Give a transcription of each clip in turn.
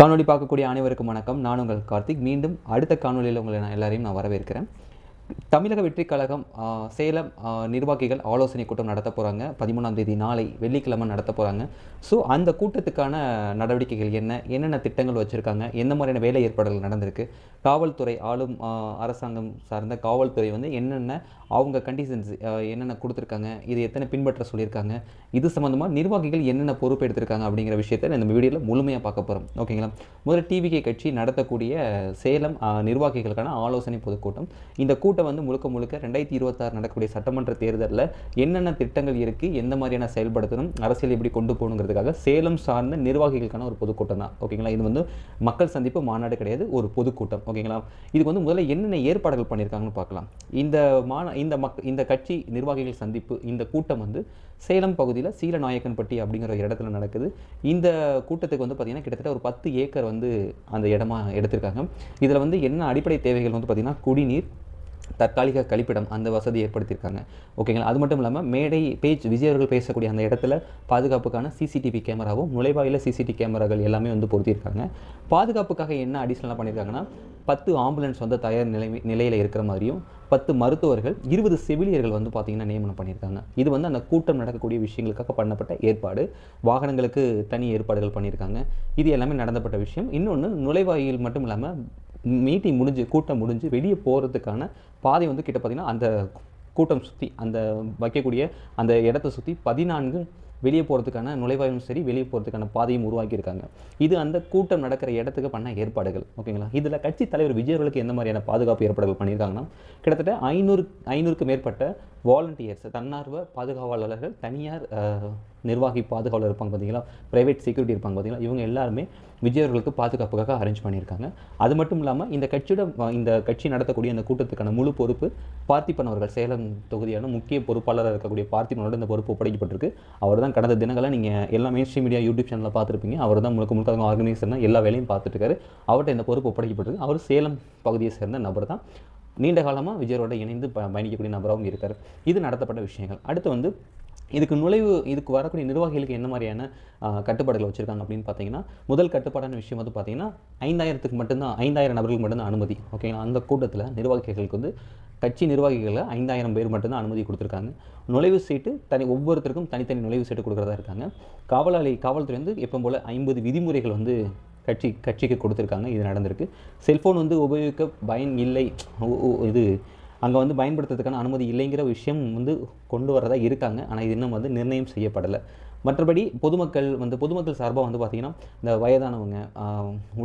காணொளி பார்க்கக்கூடிய அனைவருக்கும் வணக்கம். நான் உங்கள் கார்த்திக். மீண்டும் அடுத்த காணொலியில் உங்களை நான் எல்லாரையும் நான் வரவேற்கிறேன். தமிழக வெற்றி கழகம் சேலம் நிர்வாகிகள் ஆலோசனை கூட்டம் நடத்த போகிறாங்க பதிமூணாம் தேதி நாளை வெள்ளிக்கிழமை நடத்த போகிறாங்க ஸோ அந்த கூட்டத்துக்கான நடவடிக்கைகள் என்ன? என்னென்ன திட்டங்கள் வச்சுருக்காங்க? எந்த மாதிரியான வேலை ஏற்பாடுகள் நடந்திருக்கு? காவல்துறை ஆளும் அரசாங்கம் சார்ந்த காவல்துறை வந்து என்னென்ன அவங்க கண்டிஷன்ஸ் என்னென்ன கொடுத்துருக்காங்க? இது எத்தனை பின்பற்ற சொல்லியிருக்காங்க? இது சம்மந்தமாக நிர்வாகிகள் என்னென்ன பொறுப்பு எடுத்திருக்காங்க அப்படிங்கிற விஷயத்தை இந்த வீடியோவில் முழுமையாக பார்க்க போகிறோம் ஓகேங்களா? முதல்ல டிவிகே கட்சி நடத்தக்கூடிய சேலம் நிர்வாகிகளுக்கான ஆலோசனை பொதுக்கூட்டம். இந்த கூட்டம் வந்து முழுக்க முழுக்க ரெண்டாயிரத்தி இருபத்தாறு நடக்கக்கூடிய சட்டமன்ற தேர்தலில் என்னென்ன திட்டங்கள் இருக்குது எந்த மாதிரியான செயல்படுத்தணும் அரசியல் எப்படி கொண்டு போகணுங்கிறதுக்காக சேலம் சார்ந்த நிர்வாகிகளுக்கான ஒரு பொதுக்கூட்டம் தான். ஓகேங்களா? இது வந்து மக்கள் சந்திப்பு மாநாடு கிடையாது ஒரு பொதுக்கூட்டம். ஓகேங்களா? இதுக்கு வந்து முதல்ல என்னென்ன ஏற்பாடுகள் பண்ணியிருக்காங்கன்னு பார்க்கலாம். இந்த மாநா இந்த மக் இந்த கட்சி நிர்வாகிகள் சந்திப்பு இந்த கூட்டம் வந்து சேலம் பகுதியில் சீலநாயக்கன்பட்டி அப்படிங்கிற ஒரு இடத்துல நடக்குது. இந்த கூட்டத்துக்கு வந்து பார்த்திங்கன்னா கிட்டத்தட்ட ஒரு பத்து ஏக்கர் வந்து அந்த இடமா எடுத்திருக்காங்க. இதில் வந்து என்ன அடிப்படை தேவைகள் வந்து பார்த்திங்கன்னா குடிநீர் தற்காலிக கழிப்பிடம் அந்த வசதி ஏற்படுத்தியிருக்காங்க. ஓகேங்களா? அது மட்டும் இல்லாமல் மேடை பேஜ் விஜய் அவர்கள் பேசக்கூடிய அந்த இடத்துல பாதுகாப்புக்கான சிசிடிவி கேமராவும் நுழைவாயில சிசிடிவி கேமராக்கள் எல்லாமே வந்து பொருத்தியிருக்காங்க. பாதுகாப்புக்காக என்ன அடிஷ்னலாக பண்ணியிருக்காங்கன்னா பத்து ஆம்புலன்ஸ் வந்து தயார் நிலை நிலையில் இருக்கிற மாதிரியும் பத்து மருத்துவர்கள் இருபது செவிலியர்கள் வந்து பார்த்திங்கன்னா நியமனம் பண்ணியிருக்காங்க. இது வந்து அந்த கூட்டம் நடக்கக்கூடிய விஷயங்களுக்காக பண்ணப்பட்ட ஏற்பாடு. வாகனங்களுக்கு தனி ஏற்பாடுகள் பண்ணியிருக்காங்க. இது எல்லாமே நடந்தப்பட்ட விஷயம். இன்னொன்று நுழைவாயில் மட்டும் இல்லாமல் மீட்டிங் முடிஞ்சு கூட்டம் முடிஞ்சு வெளியே போகிறதுக்கான பாதை வந்து கிட்ட பார்த்திங்கன்னா அந்த கூட்டம் சுற்றி அந்த வைக்கக்கூடிய அந்த இடத்த சுற்றி பதினான்கு வெளியே போகிறதுக்கான நுழைவாயும் சரி வெளியே போகிறதுக்கான பாதையும் உருவாக்கியிருக்காங்க. இது அந்த கூட்டம் நடக்கிற இடத்துக்கு பண்ண ஏற்பாடுகள். ஓகேங்களா இதில் கட்சி தலைவர் விஜயர்களுக்கு எந்த மாதிரியான பாதுகாப்பு ஏற்பாடுகள் பண்ணியிருக்காங்கன்னா கிட்டத்தட்ட ஐநூறு ஐநூறுக்கு மேற்பட்ட வாலண்டியர்ஸ் தன்னார்வ பாதுகாவலர்கள் தனியார் நிர்வாகி பாதுகாவலர் இருப்பாங்க பார்த்தீங்களா ப்ரைவேட் செக்யூரிட்டி இருப்பாங்க பார்த்தீங்களா இவங்க எல்லாருமே விஜயவர்களுக்கு பாதுகாப்புக்காக அரேஞ்ச் பண்ணியிருக்காங்க. அது மட்டும் இல்லாமல் இந்த கட்சியோட இந்த கட்சி நடத்தக்கூடிய இந்த கூட்டத்துக்கான முழு பொறுப்பு பார்த்திபன் அவர்கள் சேலம் தொகுதியான முக்கிய பொறுப்பாளராக இருக்கக்கூடிய பார்த்திபனோட இந்த பொறுப்பு ஒப்படைக்கப்பட்டிருக்கு. அவர் தான் கடந்த தினங்களை நீங்கள் எல்லா மெயின்ஸ்ட்ரீம் மீடியா யூடியூப் சேனலில் பார்த்துருப்பீங்க. அவர் தான் முழுக்க முழுக்க ஆர்கனைசர் தான் எல்லா வேலையும் பார்த்துட்டு இருக்காரு. அவர்கிட்ட இந்த பொறுப்பு ஒப்படைக்கப்பட்டிருக்கு. அவர் சேலம் பகுதியை சேர்ந்த நபர் தான். நீண்ட காலமாக விஜயரோட இணைந்து ப பயணிக்கக்கூடிய நபராகவும் இருக்கார். இது நடத்தப்பட்ட விஷயங்கள். அடுத்து வந்து இதுக்கு நுழைவு இதுக்கு வரக்கூடிய நிர்வாகிகளுக்கு என்ன மாதிரியான கட்டுப்பாடுகள் வச்சுருக்காங்க அப்படின்னு பார்த்தீங்கன்னா முதல் கட்டுப்பாடான விஷயம் வந்து பார்த்தீங்கன்னா ஐந்தாயிரத்துக்கு மட்டும்தான் ஐந்தாயிரம் நபர்களுக்கு மட்டும்தான் அனுமதி. ஓகேங்களா? அந்த கூட்டத்தில் நிர்வாகிகளுக்கு வந்து கட்சி நிர்வாகிகளை ஐந்தாயிரம் பேர் மட்டும்தான் அனுமதி கொடுத்துருக்காங்க. நுழைவு சீட்டு தனி ஒவ்வொருத்தருக்கும் தனித்தனி நுழைவு சீட்டு கொடுக்குறதா இருக்காங்க. காவலாளி காவல்துறை வந்து எப்போ போல் ஐம்பது விதிமுறைகள் வந்து கட்சி கட்சிக்கு கொடுத்துருக்காங்க. இது நடந்திருக்கு. செல்ஃபோன் வந்து உபயோகிக்க பயன் இல்லை. இது அங்கே வந்து பயன்படுத்துறதுக்கான அனுமதி இல்லைங்கிற விஷயம் வந்து கொண்டு வரதாக இருக்காங்க. ஆனால் இது இன்னும் வந்து நிர்ணயம் செய்யப்படலை. மற்றபடி பொதுமக்கள் வந்து பொதுமக்கள் சார்பாக வந்து பார்த்திங்கன்னா இந்த வயதானவங்க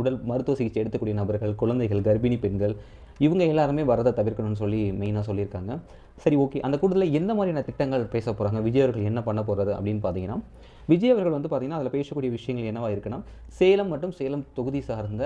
உடல் மருத்துவ சிகிச்சை எடுக்கக்கூடிய நபர்கள் குழந்தைகள் கர்ப்பிணி பெண்கள் இவங்க எல்லாருமே வரதை தவிர்க்கணும்னு சொல்லி மெயினாக சொல்லியிருக்காங்க. சரி ஓகே அந்த கூட்டத்தில் எந்த மாதிரியான திட்டங்கள் பேச போகிறாங்க விஜய் அவர்கள் என்ன பண்ண போகிறது அப்படின்னு பார்த்தீங்கன்னா விஜய் அவர்கள் வந்து பார்த்திங்கன்னா அதில் பேசக்கூடிய விஷயங்கள் என்னவாக இருக்குன்னா சேலம் மற்றும் சேலம் தொகுதி சார்ந்த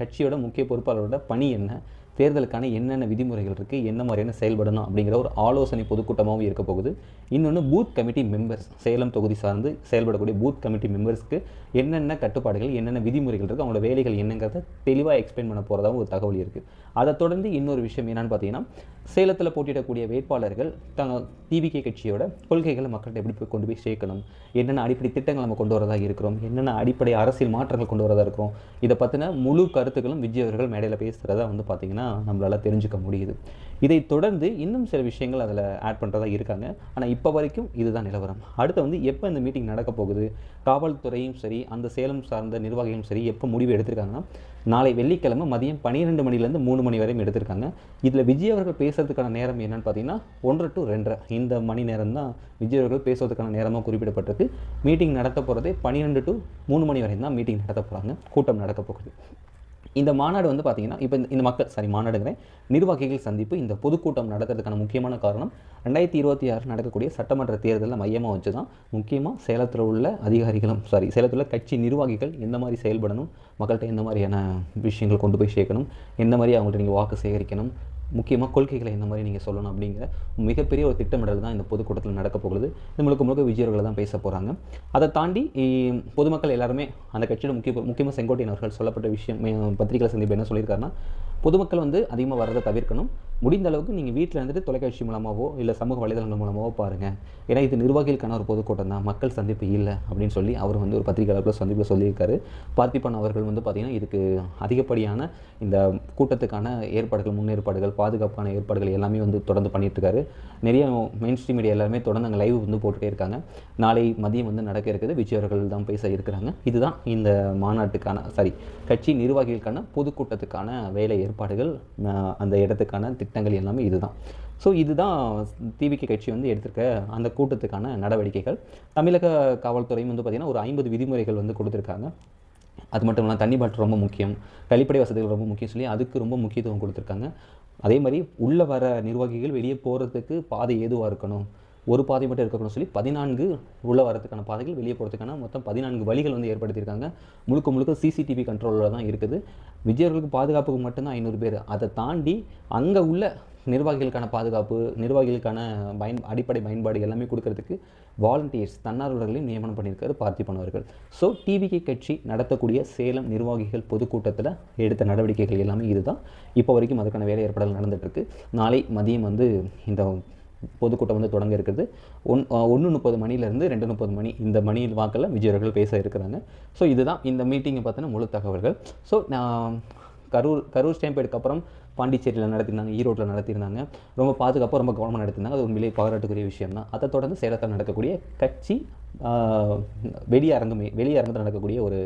கட்சியோட முக்கிய பொறுப்பாளரோட பணி என்ன? தேர்தலுக்கான என்னென்ன விதிமுறைகள் இருக்குது என்ன மாதிரியான செயல்படணும் அப்படிங்கிற ஒரு ஆலோசனை பொதுக்கூட்டமாகவும் இருக்க போகுது. இன்னொன்று பூத் கமிட்டி மெம்பர்ஸ் சேலம் தொகுதி சார்ந்து செயல்படக்கூடிய பூத் கமிட்டி மெம்பர்ஸ்க்கு என்னென்ன கட்டுப்பாடுகள் என்னென்ன விதிமுறைகள் இருக்குது அவங்களோட வேலைகள் என்னங்கிறத தெளிவாக எக்ஸ்பிளைன் பண்ண போகிறதாவும் ஒரு தகவல் இருக்குது அதை தொடர்ந்து இன்னொரு விஷயம் என்னென்னு பார்த்தீங்கன்னா சேலத்தில் போட்டியிடக்கூடிய வேட்பாளர்கள் தங்க டிவிகே கட்சியோட கொள்கைகளை மக்கள்கிட்ட எப்படி போய் கொண்டு போய் சேர்க்கணும் என்னென்ன அடிப்படை திட்டங்கள் நம்ம கொண்டு வரதாக இருக்கிறோம் என்னென்ன அடிப்படை அரசியல் மாற்றங்கள் கொண்டு வரதாக இருக்கிறோம் இதை பற்றின முழு கருத்துக்களும் விஜய் அவர்கள் மேடையில் பேசுகிறத வந்து பார்த்திங்கன்னா நம்மளால் தெரிஞ்சுக்க முடியுது. இதை தொடர்ந்து இன்னும் சில விஷயங்கள் அதில் ஆட் பண்ணுறதா இருக்காங்க. ஆனால் இப்போ வரைக்கும் இதுதான் நிலவரம். அடுத்து வந்து எப்போ இந்த மீட்டிங் நடக்க போகுது? காவல்துறையும் சரி அந்த சேலம் சார்ந்த நிர்வாகிகளும் சரி எப்போ முடிவு எடுத்திருக்காங்கன்னா நாளை வெள்ளிக்கிழமை மதியம் பன்னிரெண்டு மணிலேருந்து மூணு மணி வரையும் எடுத்திருக்காங்க. இதில் விஜய் அவர்கள் பேசுறதுக்கான நேரம் என்னன்னு பார்த்தீங்கன்னா ஒன்றரை டு ரெண்டரை. இந்த மணி நேரம் தான் விஜய் அவர்கள் பேசுவதற்கான நேரமாக குறிப்பிடப்பட்டிருக்கு. மீட்டிங் நடத்த போகிறதே பன்னிரெண்டு டு மூணு மணி வரையும் தான் மீட்டிங் நடத்த போகிறாங்க கூட்டம் நடக்க போகுது. இந்த மாநாடு வந்து பார்த்தீங்கன்னா இப்போ இந்த- மக்கள் சாரி மாநாடுங்கிறேன். நிர்வாகிகள் சந்திப்பு இந்த பொதுக்கூட்டம் நடத்துறதுக்கான முக்கியமான காரணம் ரெண்டாயிரத்தி இருபத்தி ஆறு நடக்கக்கூடிய சட்டமன்ற தேர்தலில் மையமாக வச்சு தான் முக்கியமாக சேலத்தில் உள்ள அதிகாரிகளும் சாரி சேலத்தில் உள்ள கட்சி நிர்வாகிகள் எந்த மாதிரி செயல்படணும் மக்கள்கிட்ட எந்த மாதிரியான விஷயங்கள் கொண்டு போய் சேர்க்கணும் எந்த மாதிரி அவங்கள்ட்ட நீங்கள் வாக்கு சேகரிக்கணும் முக்கியமாக கொள்கைகளை இந்த மாதிரி நீங்கள் சொல்லணும் அப்படிங்கிற மிகப்பெரிய ஒரு திட்டமிடல் தான் இந்த பொதுக்கூட்டத்தில் நடக்க போகுது. இது முழுக்க முழுக்க தான் பேச போகிறாங்க அதை தாண்டி பொதுமக்கள் எல்லாருமே அந்த கட்சியோட முக்கிய முக்கியமாக செங்கோட்டையன் அவர்கள் சொல்லப்பட்ட விஷயம் பத்திரிகை சந்திப்பு என்ன சொல்லியிருக்காருன்னா பொதுமக்கள் வந்து அதிகமாக வரதை தவிர்க்கணும். முடிந்த அளவுக்கு நீங்கள் வீட்டில் இருந்துட்டு தொலைக்காட்சி மூலமாகவோ இல்லை சமூக வலைதளங்கள் மூலமாகவோ பாருங்கள் ஏன்னா இது நிர்வாகிகளுக்கான ஒரு பொதுக்கூட்டம் தான். மக்கள் சந்திப்பு இல்லை அப்படின்னு சொல்லி அவர் வந்து ஒரு பத்திரிகையாளர்கள் சந்திப்பில் சொல்லியிருக்காரு. பார்த்திபன் அவர்கள் வந்து பார்த்திங்கன்னா இதுக்கு அதிகப்படியான இந்த கூட்டத்துக்கான ஏற்பாடுகள் முன்னேற்பாடுகள் பாதுகாப்பான ஏற்பாடுகள் எல்லாமே வந்து தொடர்ந்து பண்ணிட்டு இருக்காரு நிறைய மெயின் ஸ்ட்ரீம் மீடியா எல்லாருமே தொடர்ந்து அங்கே லைவ் வந்து போட்டுகிட்டே இருக்காங்க. நாளை மதியம் வந்து நடக்க இருக்குது. விஜய் அவர்கள் தான் பேச இருக்கிறாங்க. இதுதான் இந்த மாநாட்டுக்கான சாரி கட்சி நிர்வாகிகளுக்கான பொதுக்கூட்டத்துக்கான வேலை ஏற்பாடுகள் அந்த இடத்துக்கான திட்டங்கள் எல்லாமே இதுதான். ஸோ இதுதான் டிவிகே கட்சி வந்து எடுத்திருக்க அந்த கூட்டத்துக்கான நடவடிக்கைகள். தமிழக காவல்துறையும் வந்து பார்த்திங்கன்னா ஒரு ஐம்பது விதிமுறைகள் வந்து கொடுத்துருக்காங்க. அது மட்டும் இல்லாமல் தண்ணி பாட்டில் ரொம்ப முக்கியம். கழிப்படை வசதிகள் ரொம்ப முக்கியம் சொல்லி அதுக்கு ரொம்ப முக்கியத்துவம் கொடுத்துருக்காங்க. அதே மாதிரி உள்ளே வர நிர்வாகிகள் வெளியே போகிறதுக்கு பாதை ஏதுவாக இருக்கணும்? ஒரு பாதை மட்டும் இருக்கணும்னு சொல்லி பதினான்கு உள்ளே வரதுக்கான பாதைகள் வெளியே போகிறதுக்கான மொத்தம் பதினான்கு வழிகள் வந்து ஏற்படுத்தியிருக்காங்க. முழுக்க முழுக்க சிசிடிவி கண்ட்ரோலில் தான் இருக்குது. விஜயர்களுக்கு பாதுகாப்புக்கு மட்டும்தான் ஐநூறு பேர். அதை தாண்டி அங்கே உள்ள நிர்வாகிகளுக்கான பாதுகாப்பு நிர்வாகிகளுக்கான பயன் அடிப்படை பயன்பாடு எல்லாமே கொடுக்கறதுக்கு வாலண்டியர்ஸ் தன்னார்வலர்களையும் நியமனம் பண்ணியிருக்காரு பார்த்திபன் அவர்கள். ஸோ டிவிகே கட்சி நடத்தக்கூடிய சேலம் நிர்வாகிகள் பொதுக்கூட்டத்தில் எடுத்த நடவடிக்கைகள் எல்லாமே இதுதான். இப்போ வரைக்கும் அதுக்கான வேலை ஏற்பாடுகள் நடந்துகிட்ருக்கு நாளை மதியம் வந்து இந்த பொதுக்கூட்டம் வந்து தொடங்க இருக்குது. ஒன் ஒன்று முப்பது மணிலேருந்து ரெண்டு முப்பது மணி இந்த மணியில் வாக்கில் விஜயர்கள் பேச இருக்கிறாங்க. ஸோ இதுதான் இந்த மீட்டிங்கை பார்த்தோன்னா முழு தகவல்கள். ஸோ நான் கரூர் கரூர் ஸ்டாம்பேடுக்கு அப்புறம் பாண்டிச்சேரியில் நடத்திருந்தாங்க ஈரோட்டில் நடத்தியிருந்தாங்க ரொம்ப பாதுகாப்பாக ரொம்ப கவனமாக நடத்திருந்தாங்க. அது உண்மையிலேயே பாராட்டுக்குரிய விஷயம் தான் அதை தொடர்ந்து சேலத்தில் நடக்கக்கூடிய கட்சி ஆஹ், வெளியரங்கமே வெளியரங்கத்தில் நடக்கக்கூடிய ஒரு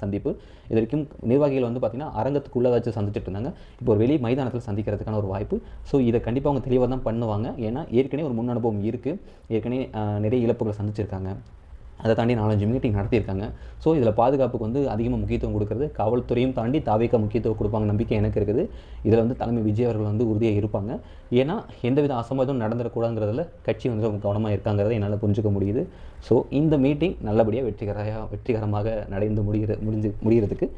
சந்திப்பு. இது வரைக்கும் நிர்வாகிகள் வந்து பார்த்திங்கன்னா அரங்கத்துக்குள்ளே வச்சு சந்திச்சுட்டு இருந்தாங்க. இப்போ ஒரு வெளி மைதானத்தில் சந்திக்கிறதுக்கான ஒரு வாய்ப்பு. ஸோ இதை கண்டிப்பாக அவங்க தெளிவாக தான் பண்ணுவாங்க. ஏன்னா ஏற்கனவே ஒரு முன் அனுபவம் இருக்குது ஏற்கனவே நிறைய இழப்புகளை சந்திச்சிருக்காங்க. அதை தாண்டி நாலஞ்சு மீட்டிங் நடத்தியிருக்காங்க. ஸோ இதில் பாதுகாப்புக்கு வந்து அதிகமாக முக்கியத்துவம் கொடுக்குறது காவல்துறையும் தாண்டி தாவேக்கா முக்கியத்துவம் கொடுப்பாங்க நம்பிக்கை எனக்கு இருக்குது. இதில் வந்து தலைமை விஜய் அவர்கள் வந்து உறுதியாக இருப்பாங்க. ஏன்னா எந்தவித அசம்பாதம் நடந்துடக்கூடாதுங்கிறதுல கட்சி வந்து ரொம்ப கவனமாக இருக்காங்கிறத என்னால் புரிஞ்சுக்க முடியுது. ஸோ இந்த மீட்டிங் நல்லபடியாக வெற்றிகர வெற்றிகரமாக நடந்து முடிகிற முடிஞ்சு முடிகிறதுக்கு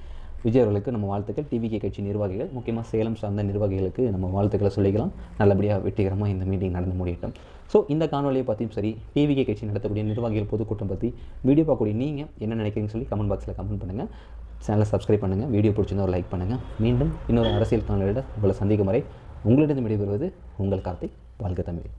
விஜய் அவர்களுக்கு நம்ம வாழ்த்துக்கள். டிவிகே கட்சி நிர்வாகிகள் முக்கியமாக சேலம் சார்ந்த நிர்வாகிகளுக்கு நம்ம வாழ்த்துக்களை சொல்லிக்கலாம். நல்லபடியாக வெற்றிகரமாக இந்த மீட்டிங் நடந்து முடியட்டும். ஸோ இந்த காணொலியை பற்றியும் சரி டிவிகே கட்சி நடத்தக்கூடிய நிர்வாகிகள் பொதுக்கூட்டம் பற்றி வீடியோ பார்க்கக்கூடிய நீங்கள் என்ன நினைக்கிறீங்கன்னு சொல்லி கமெண்ட் பாக்ஸில் கமெண்ட் பண்ணுங்கள் சேனலை சப்ஸ்கிரைப் பண்ணுங்கள் வீடியோ பிடிச்சிருந்தா ஒரு லைக் பண்ணுங்கள் மீண்டும் இன்னொரு அரசியல் காணொலியோட உங்களை சந்திக்கும் வரை உங்களிடம் விடைபெறுவது உங்கள் கார்த்திக் வாழ்க தமிழ்.